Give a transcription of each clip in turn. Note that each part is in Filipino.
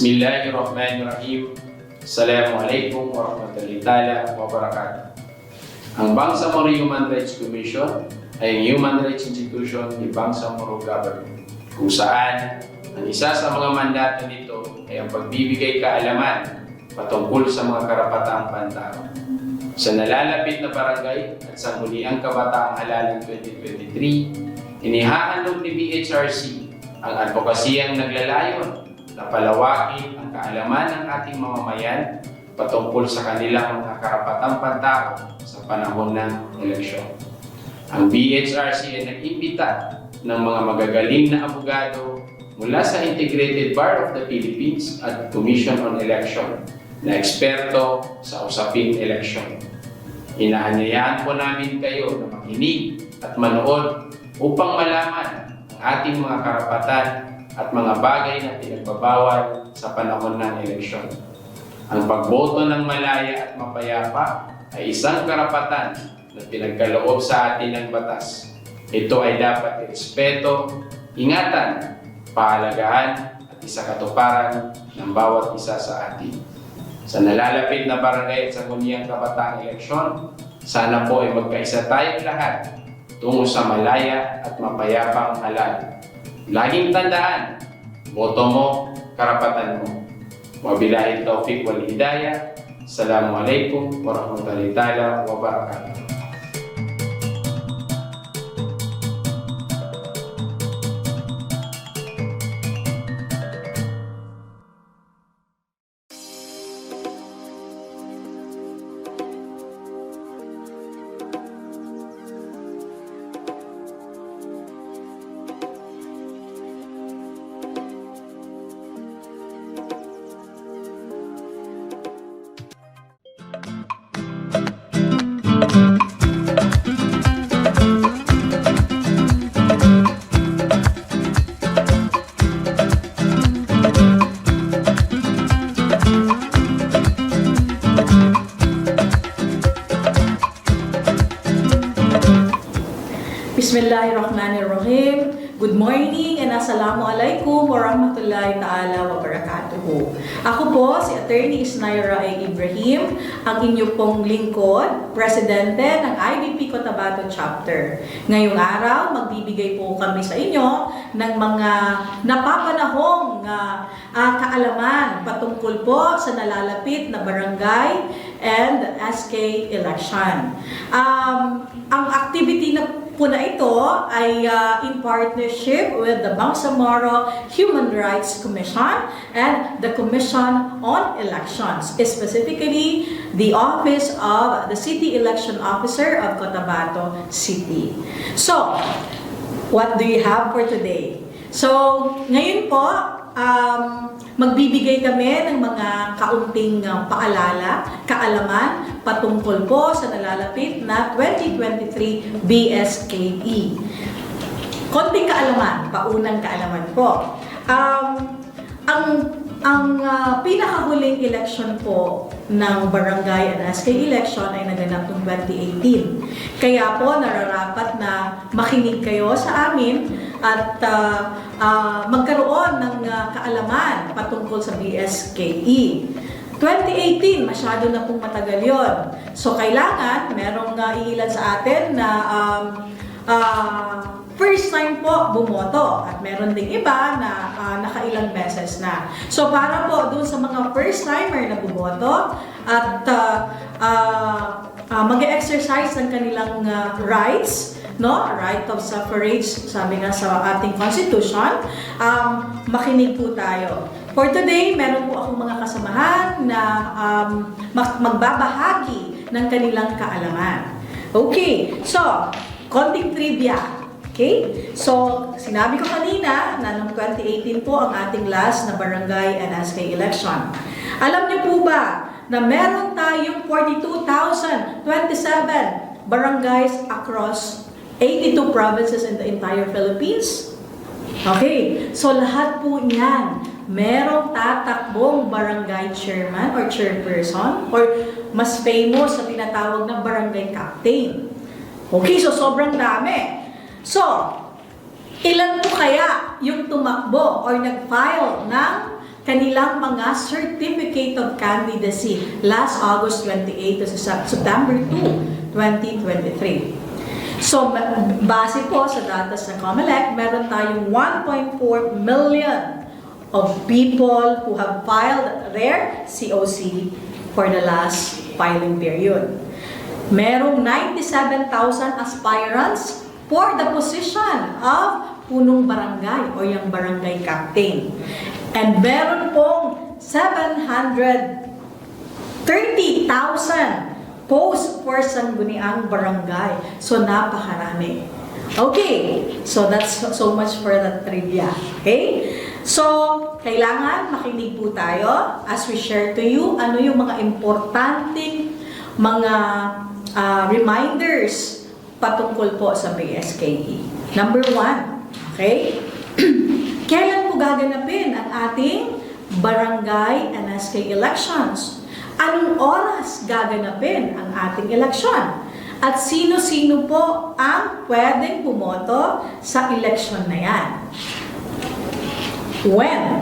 Bismillahirrahmanirrahim. Assalamualaikum warahmatullahi taala wabarakatuh. Ang Bangsamoro Human Rights Commission ay ang human rights institution ni Bangsamoro Government kung saan ang isa sa mga mandato nito ay ang pagbibigay kaalaman patungkol sa mga karapatang pantao. Sa nalalapit na barangay at sa muliang kabataang halalan 2023, inihahandog ni BHRC ang advokasiyang naglalayon na palawakin ang kaalaman ng ating mamamayan patungkol sa kanilang mga karapatang pantao sa panahon ng eleksyon. Ang BHRC ay nag-imbita ng mga magagaling na abogado mula sa Integrated Bar of the Philippines at Commission on Election na eksperto sa usaping eleksyon. Inaanyayahan po namin kayo na makinig at manood upang malaman ang ating mga karapatan at mga bagay na pinagbabawal sa panahon ng eleksyon. Ang pagboto ng malaya at mapayapa ay isang karapatan na pinagkaloob sa atin ng batas. Ito ay dapat irespeto, ingatan, pahalagahan at isakatuparan ng bawat isa sa atin. Sa nalalapit na barangay at sa kuniyang kabataang eleksyon, sana po ay magkaisa tayong lahat tungo sa malaya at mapayapang halal. Laging tandaan, boto mo, karapatan mo. Wabilahi taufiq wal hidayah. Assalamualaikum warahmatullahi taala wabarakatuh. Alaikum warahmatullahi ta'ala wabarakatuhu. Ako po si Attorney Isnaira A. Ibrahim, ang inyo pong lingkod, Presidente ng IBP Cotabato Chapter. Ngayong araw, magbibigay po kami sa inyo ng mga napapanahong ah, ah, kaalaman patungkol po sa nalalapit na barangay and SK election. Um, ang activity na po na ito ay uh, in partnership with the Bangsamoro Human Rights Commission and the Commission on Elections, specifically the Office of the City Election Officer of Cotabato City. So, what do you have for today? So, ngayon po, um, magbibigay kami ng mga kaunting uh, paalala, kaalaman patungkol po sa nalalapit na 2023 BSKE. Konting kaalaman, paunang kaalaman po. Um, ang ang uh, pinakahuling election po ng barangay and SK election ay naganap noong 2018. Kaya po nararapat na makinig kayo sa amin at uh, uh, magkaroon ng uh, kaalaman patungkol sa BSKE. 2018, masyado na pong matagal yon. So, kailangan, merong uh, iilan sa atin na um, uh, first time po bumoto at meron ding iba na uh, nakailang beses na. So, para po dun sa mga first timer na bumoto at uh, uh, uh, mag-exercise ng kanilang uh, rights, no? Right of suffrage, sabi nga sa ating constitution, um, makinig po tayo. For today, meron po akong mga kasamahan na um, mag- magbabahagi ng kanilang kaalaman. Okay, so, konting trivia. Okay? So, sinabi ko kanina na noong 2018 po ang ating last na barangay and SK election. Alam niyo po ba na meron tayong 42,027 barangays across 82 provinces in the entire Philippines? Okay, so lahat po niyan, merong tatakbong barangay chairman or chairperson or mas famous sa tinatawag na barangay captain. Okay, so sobrang dami. So, ilan po kaya yung tumakbo or nag-file ng kanilang mga Certificate of Candidacy last August 28 to Sep- September 2, 2023. So, base po sa datos ng COMELEC, meron tayong 1.4 million of people who have filed their COC for the last filing period. Merong 97,000 aspirants for the position of punong barangay o yung barangay captain. And meron pong 730,000 post for sangguniang barangay. So napakarami. Okay, so that's so much for the trivia. Okay? So, kailangan makinig po tayo as we share to you ano yung mga importanteng mga ah, reminders patungkol po sa BSKE. Number one, okay? Kailan po gaganapin ang ating barangay and SK elections? Anong oras gaganapin ang ating eleksyon? At sino-sino po ang pwedeng bumoto sa eleksyon na yan? When?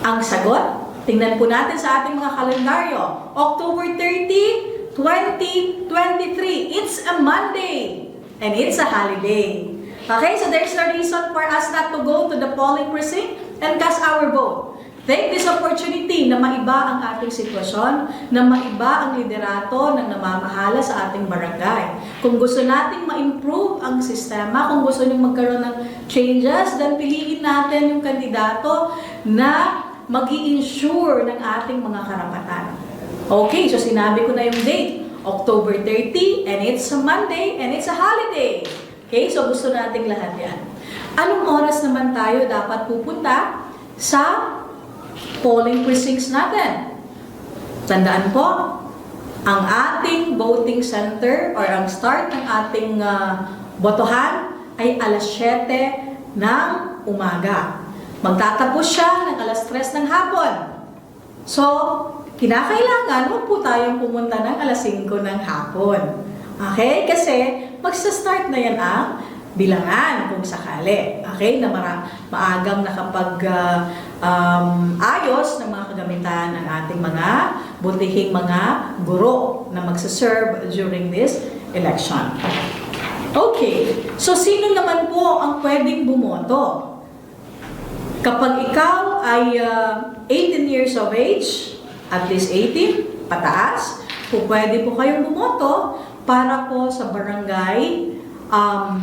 Ang sagot, tingnan po natin sa ating mga kalendaryo. October 30, 2023. It's a Monday. And it's a holiday. Okay, so there's no reason for us not to go to the polling precinct and cast our vote. Take this opportunity na maiba ang ating sitwasyon, na maiba ang liderato ng namamahala sa ating barangay. Kung gusto nating ma-improve ang sistema, kung gusto nyo magkaroon ng changes, then piliin natin yung kandidato na mag ensure ng ating mga karapatan. Okay, so sinabi ko na yung date, October 30, and it's a Monday, and it's a holiday. Okay, so gusto nating lahat yan. Anong oras naman tayo dapat pupunta sa polling precincts natin. Tandaan po, ang ating voting center or ang start ng ating ah, botohan ay alas 7 ng umaga. Magtatapos siya ng alas 3 ng hapon. So, kinakailangan huwag po tayong pumunta ng alas 5 ng hapon. Okay? Kasi magsa-start na yan ang bilangan kung sakali. Okay? Na mara, maagang nakapag ah, um, ayos ng mga kagamitan ng ating mga butihing mga guro na magsaserve during this election. Okay. So, sino naman po ang pwedeng bumoto? Kapag ikaw ay ah, 18 years of age, at least 18, pataas, po pwede po kayong bumoto para po sa barangay um,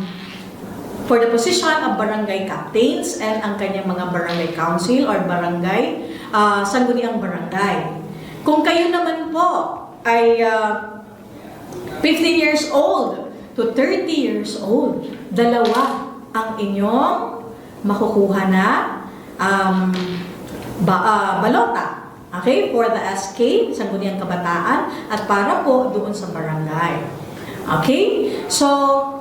for the position of barangay captains and ang kanyang mga barangay council or barangay uh, sangguniang barangay. Kung kayo naman po ay ah, 15 years old to 30 years old, dalawa ang inyong makukuha na um, ba, ah, balota. Okay? For the SK, Sangguniang Kabataan, at para po doon sa barangay. Okay? So,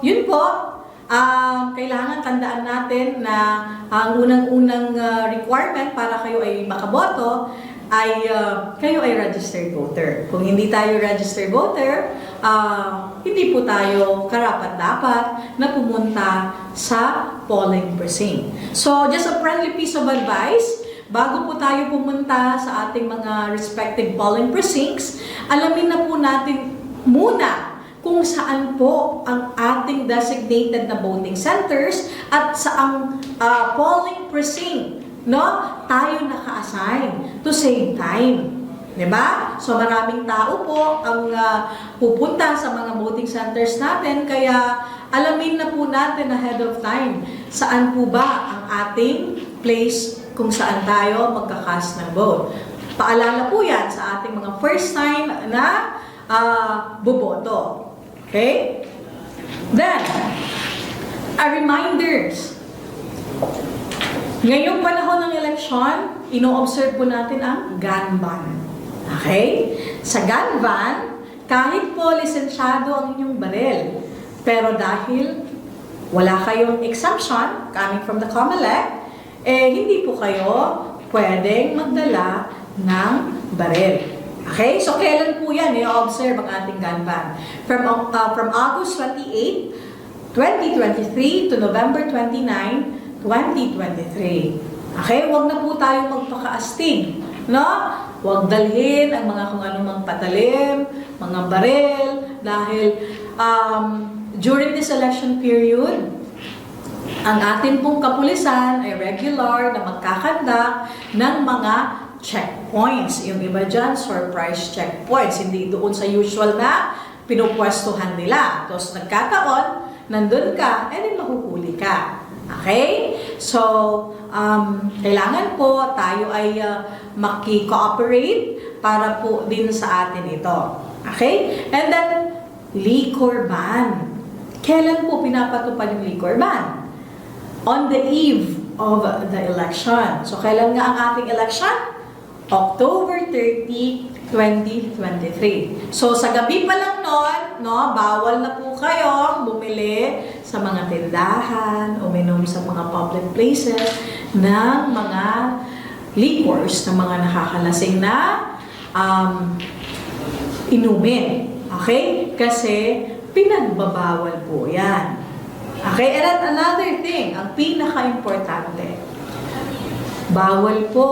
yun po. Ah, kailangan tandaan natin na ang unang-unang ah, requirement para kayo ay makaboto ay ah, kayo ay registered voter. Kung hindi tayo registered voter, ah, hindi po tayo karapat-dapat na pumunta sa polling precinct. So, just a friendly piece of advice, bago po tayo pumunta sa ating mga respective polling precincts, alamin na po natin muna kung saan po ang ating designated na voting centers at saang ah, polling precinct no, tayo naka-assign to save time. 'Di ba? So maraming tao po ang ah, pupunta sa mga voting centers natin kaya alamin na po natin ahead of time saan po ba ang ating place kung saan tayo magkakast ng vote. Paalala po yan sa ating mga first time na ah, boboto. Okay? Then, a reminders. Ngayong panahon ng eleksyon, ino-observe po natin ang gun ban. Okay? Sa gun ban, kahit po lisensyado ang inyong barel, pero dahil wala kayong exemption coming from the COMELEC, eh hindi po kayo pwedeng magdala ng barel. Okay? So, kailan po yan i-observe ang ating gun ban? From, uh, from August 28, 2023 to November 29, 2023. Okay? Huwag na po tayo magpakaastig. No? Huwag dalhin ang mga kung anumang patalim, mga barel, dahil um, during this election period, ang ating pong kapulisan ay regular na magkakandak ng mga checkpoints. Yung iba dyan, surprise checkpoints. Hindi doon sa usual na pinupwestuhan nila. Tapos nagkataon, nandun ka, eh di mahuhuli ka. Okay? So, um, kailangan po tayo ay uh, maki-cooperate para po din sa atin ito. Okay? And then, liquor ban. Kailan po pinapatupad yung liquor ban? On the eve of the election. So, kailan nga ang ating election? October 30, 2023. So, sa gabi pa lang nun, no, bawal na po kayo bumili sa mga tindahan, uminom sa mga public places ng mga liquors, ng mga nakakalasing na um, inumin. Okay? Kasi pinagbabawal po yan. Okay? And another thing, ang pinaka-importante, bawal po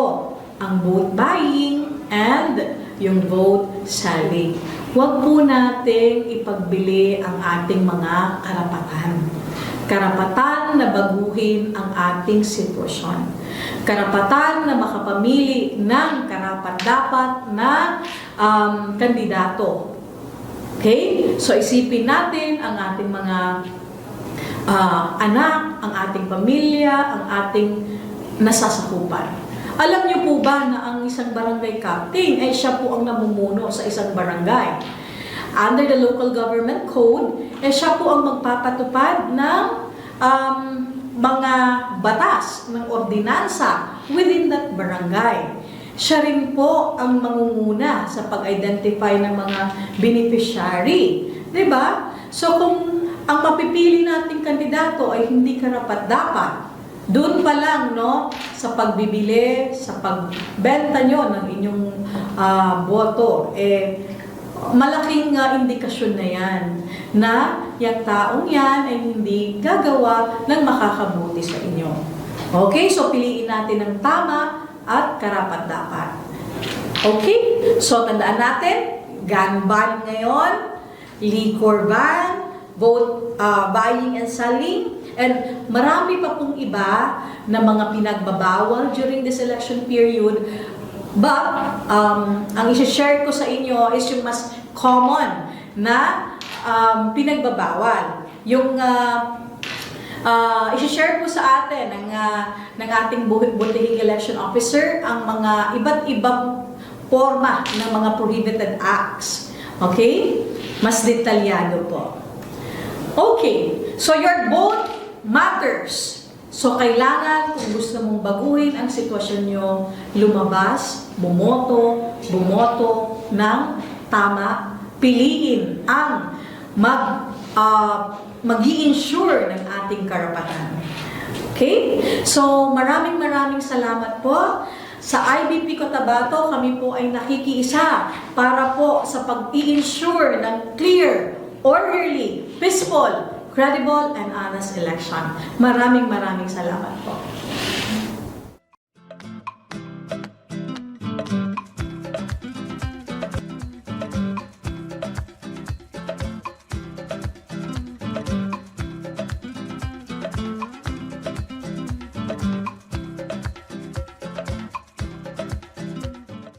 ang vote buying and yung vote selling. Huwag po nating ipagbili ang ating mga karapatan. Karapatan na baguhin ang ating sitwasyon. Karapatan na makapamili ng karapat-dapat na um, kandidato. Okay? So isipin natin ang ating mga ah, anak, ang ating pamilya, ang ating nasasakupan. Alam niyo po ba na ang isang barangay captain ay siya po ang namumuno sa isang barangay? Under the local government code, eh siya po ang magpapatupad ng um, mga batas, ng ordinansa within that barangay. Siya rin po ang mangunguna sa pag-identify ng mga beneficiary. ba? So kung ang mapipili nating kandidato ay hindi karapat-dapat, doon pa lang, no, sa pagbibili, sa pagbenta nyo ng inyong ah, boto, eh, malaking ah, indikasyon na yan na yung taong yan ay hindi gagawa ng makakabuti sa inyo. Okay, so piliin natin ang tama at karapat-dapat. Okay, so tandaan natin, gun ban ngayon, liquor ban, vote ah, buying and selling, and marami pa pong iba na mga pinagbabawal during this election period. But, um, ang isi-share ko sa inyo is yung mas common na um, pinagbabawal. Yung uh, uh, isi-share ko sa atin ng, uh, ng ating butihing election officer ang mga iba't ibang forma ng mga prohibited acts. Okay? Mas detalyado po. Okay, so your vote matters. So kailangan kung gusto mong baguhin ang sitwasyon nyo, lumabas, bumoto, bumoto ng tama, piliin ang mag uh, mag ensure ng ating karapatan. Okay? So, maraming maraming salamat po. Sa IBP Cotabato, kami po ay nakikiisa para po sa pag-i-ensure ng clear, orderly, peaceful, credible, and honest election. Maraming maraming salamat po.